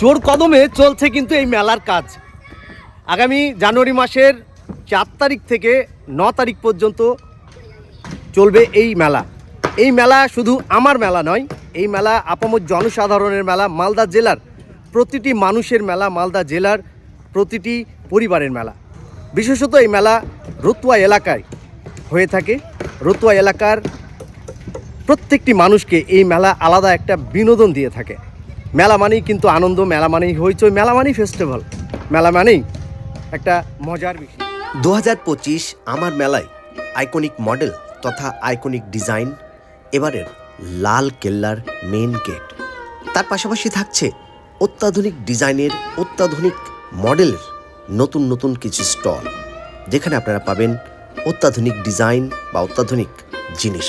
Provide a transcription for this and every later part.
জোর কদমে চলছে কিন্তু এই মেলার কাজ। আগামী জানুয়ারি মাসের চার তারিখ থেকে ন তারিখ পর্যন্ত চলবে এই মেলা। এই মেলা শুধু আমার মেলা নয়, এই মেলা আপামর জনসাধারণের মেলা, মালদা জেলার প্রতিটি মানুষের মেলা, মালদা জেলার প্রতিটি পরিবারের মেলা। বিশেষত এই মেলা রতুয়া এলাকায় হয়ে থাকে। রতুয়া এলাকার প্রত্যেকটি মানুষকে এই মেলা আলাদা একটা বিনোদন দিয়ে থাকে। মেলা মানেই কিন্তু আনন্দ মেলা মানেই হইচই মেলা মানেই ফেস্টিভ্যাল মেলা মানেই একটা মজার বিষয়। দু হাজার পঁচিশ আমার মেলায় আইকনিক মডেল তথা আইকনিক ডিজাইন এবারের লাল কেল্লার মেন গেট তার পাশাপাশি থাকছে অত্যাধুনিক ডিজাইনের, অত্যাধুনিক মডেলের নতুন নতুন কিছু স্টল যেখানে আপনারা পাবেন অত্যাধুনিক ডিজাইন বা অত্যাধুনিক জিনিস।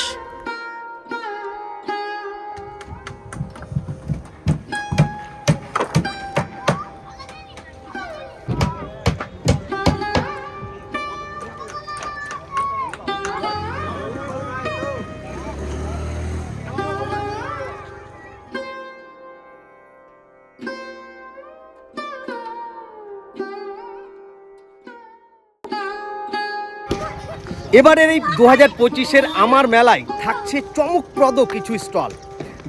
এবারের এই দু হাজার পঁচিশের আমার মেলায় থাকছে চমকপ্রদ কিছু স্টল।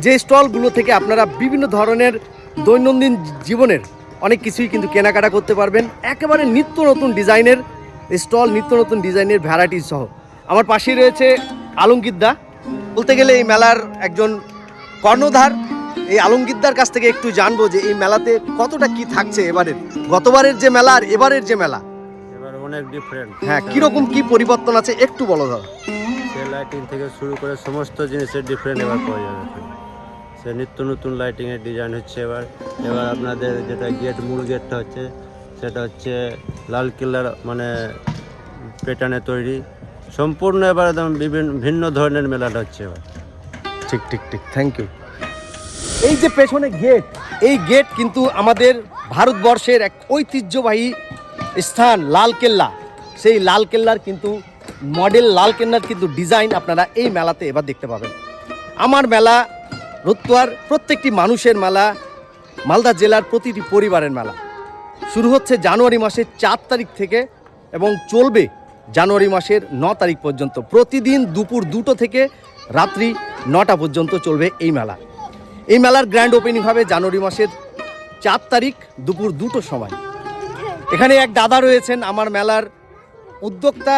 যে স্টলগুলো থেকে আপনারা বিভিন্ন ধরনের দৈনন্দিন জীবনের অনেক কিছুই কিন্তু কেনাকাটা করতে পারবেন। একেবারে নিত্য নতুন ডিজাইনের স্টল, নিত্য নতুন ডিজাইনের ভ্যারাইটিস সহ। আমার পাশেই রয়েছে আলঙ্কিতদা বলতে গেলে এই মেলার একজন কর্ণধার। এই আলঙ্কিতদার কাছ থেকে একটু জানব যে এই মেলাতে কতটা কি থাকছে এবারের। গতবারের যে মেলা আর এবারের যে মেলা অনেক ডিফারেন্ট হ্যাঁ কীরকম কি পরিবর্তন আছে একটু বলো দাও সে লাইটিং থেকে শুরু করে সমস্ত জিনিসের ডিফারেন্ট এবার পাওয়া যাবে সে নিত্য নতুন লাইটিংয়ের ডিজাইন হচ্ছে এবার। এবার আপনাদের যেটা গেট মূল গেটটা হচ্ছে সেটা হচ্ছে লাল কিল্লার মানে প্যাটার্নে তৈরি। সম্পূর্ণ এবার একদম বিভিন্ন ভিন্ন ধরনের মেলাটা হচ্ছে এবার। ঠিক ঠিক ঠিক থ্যাংক ইউ এই যে পেছনে গেট এই গেট কিন্তু আমাদের ভারতবর্ষের এক ঐতিহ্যবাহী স্থান লালকেল্লা। সেই লালকেল্লার কিন্তু মডেল লালকেল্লার কিন্তু ডিজাইন আপনারা এই মেলাতে এবার দেখতে পাবেন। আমার মেলা রতুয়ার প্রত্যেকটি মানুষের মেলা, মালদা জেলার প্রতিটি পরিবারের মেলা। শুরু হচ্ছে জানুয়ারি মাসের চার তারিখ থেকে এবং চলবে জানুয়ারি মাসের ন তারিখ পর্যন্ত। প্রতিদিন দুপুর দুটো থেকে রাত্রি নটা পর্যন্ত চলবে এই মেলা। এই মেলার গ্র্যান্ড ওপেনিং হবে জানুয়ারি মাসের চার তারিখ দুপুর দুটোর সময়। এখানে এক দাদা রয়েছেন আমার মেলার উদ্যোক্তা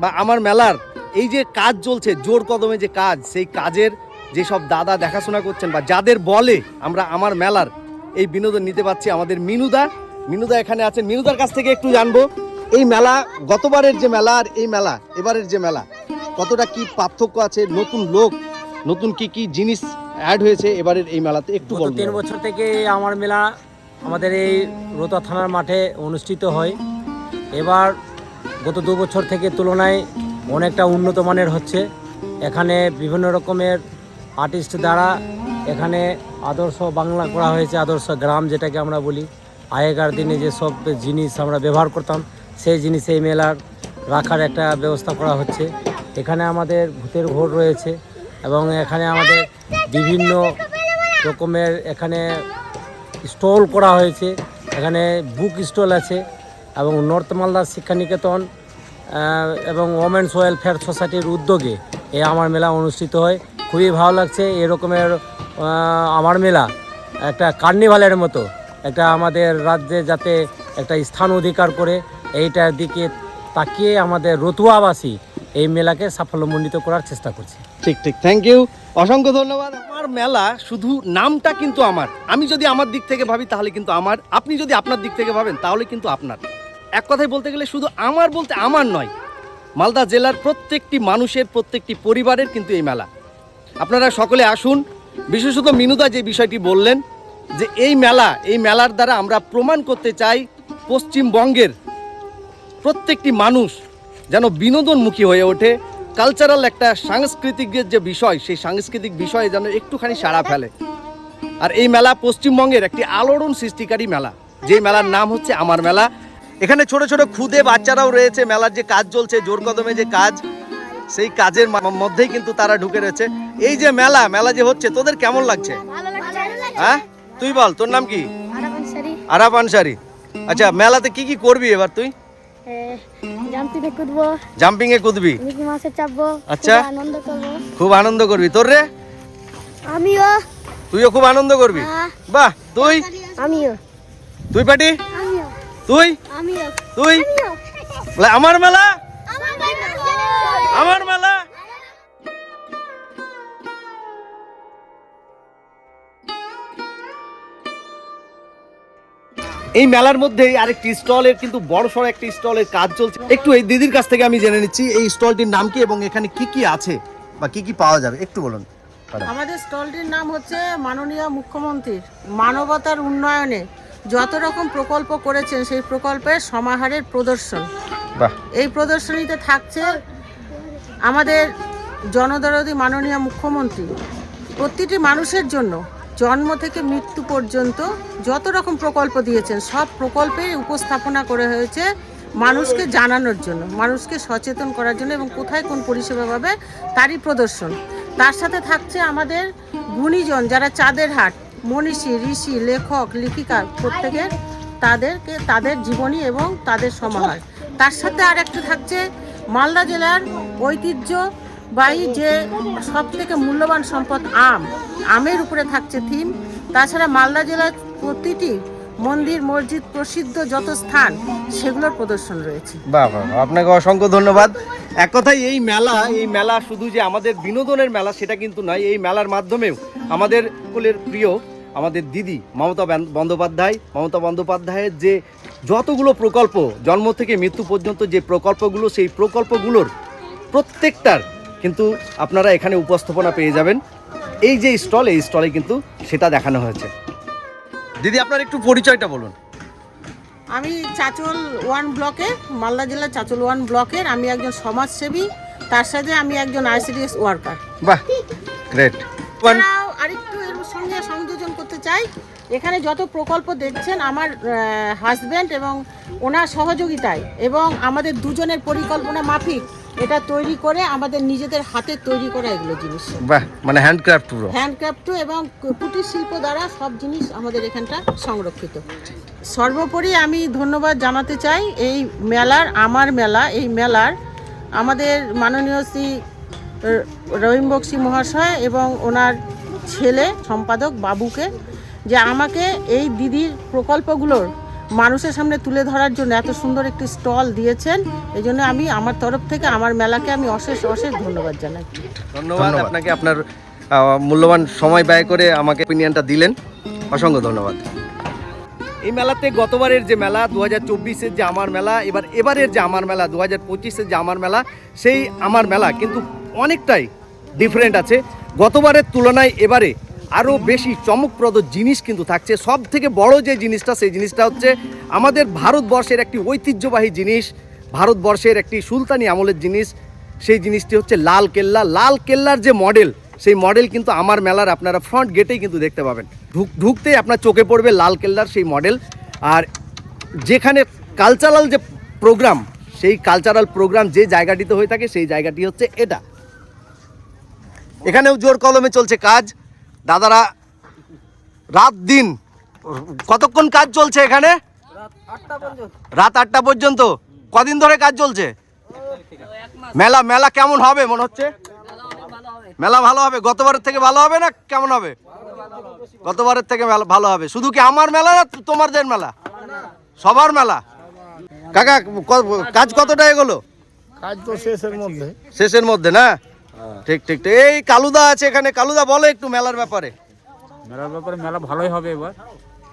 বা আমার মেলার এই যে কাজ চলছে জোর কদমে যে কাজ সেই কাজের যেসব দাদা দেখাশোনা করছেন বা যাদের বলে আমরা আমার মেলার এই বিনোদন নিতে পারছি আমাদের মিনুদা। মিনুদা এখানে আছেন। মিনুদার কাছ থেকে একটু জানব এই মেলা গতবারের যে মেলা আর এই মেলা এবারের যে মেলা কতটা কি পার্থক্য আছে নতুন লোক নতুন কি কি জিনিস অ্যাড হয়েছে এবারের এই মেলাতে একটু তিন বছর থেকে আমার মেলা আমাদের এই রোতা থানার মাঠে অনুষ্ঠিত হয়। এবার গত দু বছর থেকে তুলনায় অনেকটা উন্নত মানের হচ্ছে। এখানে বিভিন্ন রকমের আর্টিস্ট দ্বারা এখানে আদর্শ বাংলা করা হয়েছে, আদর্শ গ্রাম যেটাকে আমরা বলি। আগেকার দিনে যে সব জিনিস আমরা ব্যবহার করতাম, সেই জিনিস এই মেলার রাখার একটা ব্যবস্থা করা হচ্ছে। এখানে আমাদের ভূতের ঘোর রয়েছে এবং এখানে আমাদের বিভিন্ন রকমের এখানে স্টল করা হয়েছে। এখানে বুক স্টল আছে এবং নর্থ মালদা শিক্ষা নিকেতন আহ, এবং ওমেন্স ওয়েলফেয়ার সোসাইটির উদ্যোগে এ আমার মেলা অনুষ্ঠিত হয়। খুবই ভালো লাগছে এরকমের আমার মেলা একটা কার্নিভালের মতো একটা আমাদের রাজ্যে যাতে একটা স্থান অধিকার করে এইটার দিকে তাকিয়ে আমাদের রতুয়াবাসী এই মেলাকে সাফল্যমণ্ডিত করার চেষ্টা করছে। ঠিক ঠিক থ্যাংক ইউ অসংখ্য ধন্যবাদ। আমার মেলা শুধু নামটা কিন্তু আমার। আমি যদি আমার দিক থেকে ভাবি, তাহলে কিন্তু আমার। আপনি যদি আপনার দিক থেকে ভাবেন, তাহলে কিন্তু আপনার। এক কথায় বলতে গেলে শুধু আমার বলতে আমার নয়, মালদা জেলার প্রত্যেকটি মানুষের, প্রত্যেকটি পরিবারের কিন্তু এই মেলা। আপনারা সকলে আসুন। বিশেষত মিনুদা যে বিষয়টি বললেন, যে এই মেলা, এই মেলার দ্বারা আমরা প্রমাণ করতে চাই, পশ্চিমবঙ্গের প্রত্যেকটি মানুষ যেন বিনোদনমুখী হয়ে ওঠে। কালচারাল একটা সাংস্কৃতিক যে বিষয় সেই সাংস্কৃতিক বিষয়ে যেন একটুখানি সাড়া ফেলে। আর এই মেলা পশ্চিমবঙ্গের একটি আলোড়ন সৃষ্টিকারী মেলা। যে মেলার নাম হচ্ছে আমার মেলা। এখানে ছোট ছোট খুদে বাচ্চারাও রয়েছে মেলার যে কাজ চলছে জোর কদমে যে কাজ সেই কাজের মধ্যেই কিন্তু তারা ঢুকে রয়েছে। এই যে মেলা মেলা যে হচ্ছে তোদের কেমন লাগছে? হ্যাঁ? তুই বল তোর নাম কি? আরাপ আনসারি আচ্ছা মেলাতে কি কি করবি এবার তুই? জাম্পিতে কুদবো। জাম্পিং এ কুদবি? মিকি মাউসে চাপবো আচ্ছা। খুব আনন্দ করব। খুব আনন্দ করবি। তোর রে? আমিও। তুইও খুব আনন্দ করবি। বাহ তুই? আমিও। তুই পাটি আমিও। তুই? আমিও। তুই? আমার মেলা? আমার মেলা? এই মেলার মধ্যেই আরেকটি স্টলের কিন্তু বড় সড় একটি স্টলের কাজ চলছে। একটু এই দিদির কাছ থেকে আমি জেনে নিচ্ছি এই স্টলটির নাম কি এবং এখানে কি কি আছে বা কি কি পাওয়া যাবে? একটু বলুন। আমাদের স্টলটির নাম হচ্ছে মাননীয় মুখ্যমন্ত্রীর মানবতার উন্নয়নে যত রকম প্রকল্প করেছেন সেই প্রকল্পের সমাহারের প্রদর্শন। এই প্রদর্শনীতে থাকছে আমাদের জনদরদি মাননীয় মুখ্যমন্ত্রী। প্রতিটি মানুষের জন্য জন্ম থেকে মৃত্যু পর্যন্ত যত রকম প্রকল্প দিয়েছেন, সব প্রকল্পে উপস্থাপনা করে হয়েছে মানুষকে জানানোর জন্য, মানুষকে সচেতন করার জন্য এবং কোথায় কোন পরিষেবা পাবে তারই প্রদর্শন। তার সাথে থাকছে আমাদের গুণীজন যারা চাঁদের হাট, মনীষী, ঋষি, লেখক, লেখিকা প্রত্যেকের, তাদেরকে, তাদের জীবনী এবং তাদের সমাহার তার সাথে আর একটা থাকছে মালদা জেলার ঐতিহ্যবাহী যে সব থেকে মূল্যবান সম্পদ আম আমের উপরে থাকছে থিম। তাছাড়া মালদা জেলার প্রতিটি মন্দির মসজিদ প্রসিদ্ধ যত স্থান সেগুলোর প্রদর্শন রয়েছে। বাহ, আপনাকে অসংখ্য ধন্যবাদ। এক কথায় এই মেলা এই মেলা শুধু যে আমাদের বিনোদনের মেলা সেটা কিন্তু নয় এই মেলার মাধ্যমেও আমাদের কুলের প্রিয় আমাদের দিদি মমতা বন্দ্যোপাধ্যায় মমতা বন্দ্যোপাধ্যায়ের যে যতগুলো প্রকল্প জন্ম থেকে মৃত্যু পর্যন্ত যে প্রকল্পগুলো সেই প্রকল্পগুলোর প্রত্যেকটার কিন্তু আপনারা এখানে উপস্থাপনা পেয়ে যাবেন। এই যে স্টল এই স্টলে কিন্তু সেটা দেখানো হয়েছে। দিদি আপনার একটু পরিচয়টা বলুন। আমি চাচল ওয়ান ব্লকে মালদা জেলার চাচল ওয়ান ব্লকের। আমি একজন সমাজসেবী তার সাথে আমি একজন আইসিডিএস ওয়ার্কার। বাহ গ্রেট আরেকটু এর সঙ্গে সংযোজন করতে চাই। এখানে যত প্রকল্প দেখছেন আমার হাজব্যান্ড এবং ওনার সহযোগিতায় এবং আমাদের দুজনের পরিকল্পনা মাফিক এটা তৈরি করে আমাদের নিজেদের হাতে তৈরি করা এগুলো জিনিস। বাহ মানে হ্যান্ডক্রাফট পুরো। হ্যান্ডক্রাফট এবং কুটির শিল্প দ্বারা সব জিনিস আমাদের এখানটা সংরক্ষিত। সর্বোপরি আমি ধন্যবাদ জানাতে চাই এই মেলার আমার মেলা এই মেলার আমাদের মাননীয় শ্রী রহিম বক্সি মহাশয় এবং ওনার ছেলে সম্পাদক বাবুকে যে আমাকে এই দিদির প্রকল্পগুলোর মানুষের সামনে তুলে ধরার জন্য এত সুন্দর একটি স্টল দিয়েছেন। এই জন্য আমি আমার তরফ থেকে আমার মেলাকে আমি অশেষ অশেষ ধন্যবাদ জানাই। ধন্যবাদ। আপনাকে আপনার মূল্যবান সময় ব্যয় করে আমাকে ওপিনিয়নটা দিলেন। অসংখ্য ধন্যবাদ। এই মেলাতে গতবারের যে মেলা দু হাজার চব্বিশের যে আমার মেলা এবার এবারের যে আমার মেলা দু হাজার পঁচিশের যে আমার মেলা সেই আমার মেলা কিন্তু অনেকটাই ডিফারেন্ট আছে। গতবারের তুলনায় এবারে আরও বেশি চমকপ্রদ জিনিস কিন্তু থাকছে। সব থেকে বড় যে জিনিসটা, সেই জিনিসটা হচ্ছে আমাদের ভারতবর্ষের একটি ঐতিহ্যবাহী জিনিস, ভারতবর্ষের একটি সুলতানি আমলের জিনিস। সেই জিনিসটি হচ্ছে লাল কেল্লা। লাল কেল্লার যে মডেল, সেই মডেল কিন্তু আমার মেলার আপনারা ফ্রন্ট গেটেই কিন্তু দেখতে পাবেন। ঢুক, ঢুকতেই আপনার চোখে পড়বে লাল কেল্লার সেই মডেল। আর যেখানে কালচারাল যে প্রোগ্রাম সেই কালচারাল প্রোগ্রাম যে জায়গাটিতে হয়ে থাকে, সেই জায়গাটি হচ্ছে এটা। এখানেও জোর কলমে চলছে কাজ। দাদারা রাত দিন কতক্ষণ কাজ চলছে এখানে? রাত আটটা পর্যন্ত। কদিন ধরে কাজ চলছে? মেলা মেলা কেমন হবে মনে হচ্ছে? মেলা ভালো হবে। গতবারের থেকে ভালো হবে না কেমন হবে? গতবারের থেকে ভালো হবে। শুধু কি আমার মেলা না তোমাদের মেলা? সবার মেলা? কাকা কাজ কতটা এগোলো? কাজ তো শেষের মধ্যে। শেষের মধ্যে না? ঠিক ঠিক ঠিক। এই কালুদা আছে এখানে। কালুদা বলো একটু মেলার ব্যাপারে। মেলার ব্যাপারে মেলা ভালোই হবে এবার।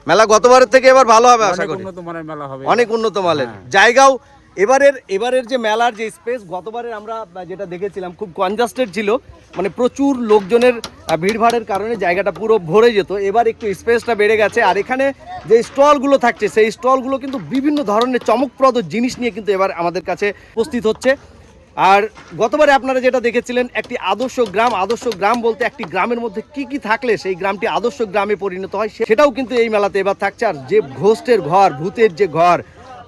মেলা গতবারের থেকে এবার ভালো হবে আশা করি। উন্নত মানের মেলা হবে। অনেক উন্নত মালের জায়গাও এবারের এবারের যে মেলার যে স্পেস গতবারের আমরা যেটা দেখেছিলাম খুব কনজাস্টেড ছিল। মানে প্রচুর লোকজনের ভিড়ভাড়ের কারণে জায়গাটা পুরো ভরে যেত। এবার একটু স্পেসটা বেড়ে গেছে। আর এখানে যে স্টলগুলো থাকছে সেই স্টলগুলো কিন্তু বিভিন্ন ধরনের চমকপ্রদ জিনিস নিয়ে কিন্তু এবার আমাদের কাছে উপস্থিত হচ্ছে। আর গতবারে আপনারা যেটা দেখেছিলেন, একটি আদর্শ গ্রাম আদর্শ গ্রাম বলতে একটি গ্রামের মধ্যে কি কি থাকলে সেই গ্রামটি আদর্শ গ্রামে পরিণত হয় সেটাও কিন্তু এই মেলাতে এবার থাকছে। আর যে ঘোষ্টের ঘর, ভূতের যে ঘর,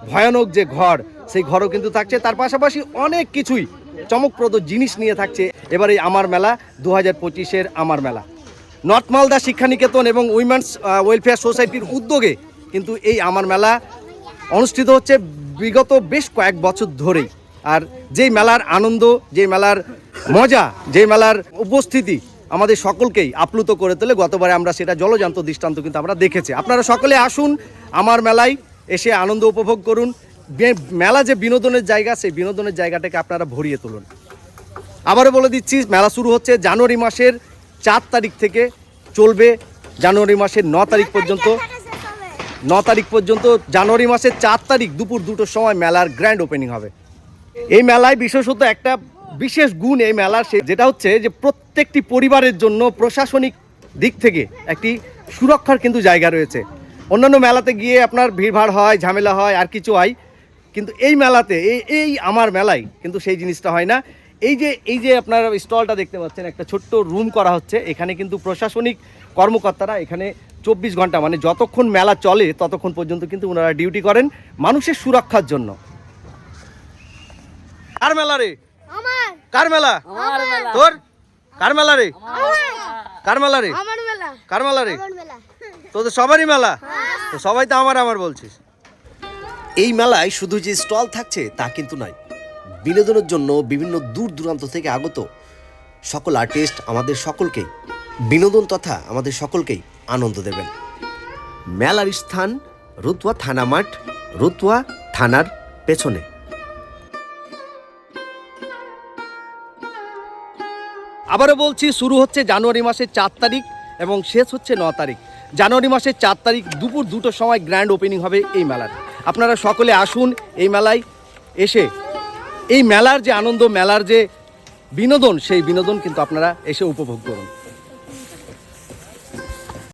ভয়ানক যে ঘর, সেই ঘরও কিন্তু থাকছে। তার পাশাপাশি অনেক কিছুই চমকপ্রদ জিনিস নিয়ে থাকছে এবার এই আমার মেলা দু হাজার পঁচিশের আমার মেলা। নর্থ মালদা শিক্ষানিকেতন এবং উইমেন্স ওয়েলফেয়ার সোসাইটির উদ্যোগে কিন্তু এই আমার মেলা অনুষ্ঠিত হচ্ছে বিগত বেশ কয়েক বছর ধরেই। আর যেই মেলার আনন্দ, যেই মেলার মজা, যেই মেলার উপস্থিতি আমাদের সকলকেই আপ্লুত করে তোলে, গতবারে আমরা সেটা জলজান্ত দৃষ্টান্ত কিন্তু আমরা দেখেছি। আপনারা সকলে আসুন আমার মেলায় এসে আনন্দ উপভোগ করুন। মেলা যে বিনোদনের জায়গা, সেই বিনোদনের জায়গাটাকে আপনারা ভরিয়ে তুলুন। আবারও বলে দিচ্ছি, মেলা শুরু হচ্ছে জানুয়ারি মাসের চার তারিখ থেকে চলবে। জানুয়ারি মাসের ন তারিখ পর্যন্ত, ন তারিখ পর্যন্ত জানুয়ারি মাসের চার তারিখ দুপুর দুটোর সময় মেলার গ্র্যান্ড ওপেনিং হবে। এই মেলায় বিশেষত একটা বিশেষ গুণ এই মেলার সে যেটা হচ্ছে যে প্রত্যেকটি পরিবারের জন্য প্রশাসনিক দিক থেকে একটি সুরক্ষার কিন্তু জায়গা রয়েছে। অন্যান্য মেলাতে গিয়ে আপনার ভিড়ভাড় হয়, ঝামেলা হয়, আর কিছু হয়। কিন্তু এই মেলাতে, এই এই আমার মেলায় কিন্তু সেই জিনিসটা হয় না। এই যে এই যে আপনার স্টলটা দেখতে পাচ্ছেন, একটা ছোট্ট রুম করা হচ্ছে। এখানে কিন্তু প্রশাসনিক কর্মকর্তারা এখানে চব্বিশ ঘণ্টা মানে যতক্ষণ মেলা চলে ততক্ষণ পর্যন্ত কিন্তু ওনারা ডিউটি করেন মানুষের সুরক্ষার জন্য। কার মেলা রে? কার মেলা? তোর? কার মেলা রে? কার মেলা রে? কার মেলা রে? তোদের সবারই মেলা? তো সবাই তো আমার আমার বলছিস। এই মেলায় শুধু যে স্টল থাকছে তা কিন্তু নয়। বিনোদনের জন্য বিভিন্ন দূর দূরান্ত থেকে আগত সকল আর্টিস্ট আমাদের সকলকেই বিনোদন তথা আমাদের সকলকেই আনন্দ দেবেন। মেলার স্থান রুতুয়া থানা মাঠ রুতুয়া থানার পেছনে। আবারও বলছি, শুরু হচ্ছে জানুয়ারি মাসের চার তারিখ এবং শেষ হচ্ছে ন তারিখ। জানুয়ারি মাসের চার তারিখ দুপুর দুটোর সময় গ্র্যান্ড ওপেনিং হবে এই মেলার। আপনারা সকলে আসুন এই মেলায় এসে। এই মেলার যে আনন্দ, মেলার যে বিনোদন, সেই বিনোদন কিন্তু আপনারা এসে উপভোগ করুন।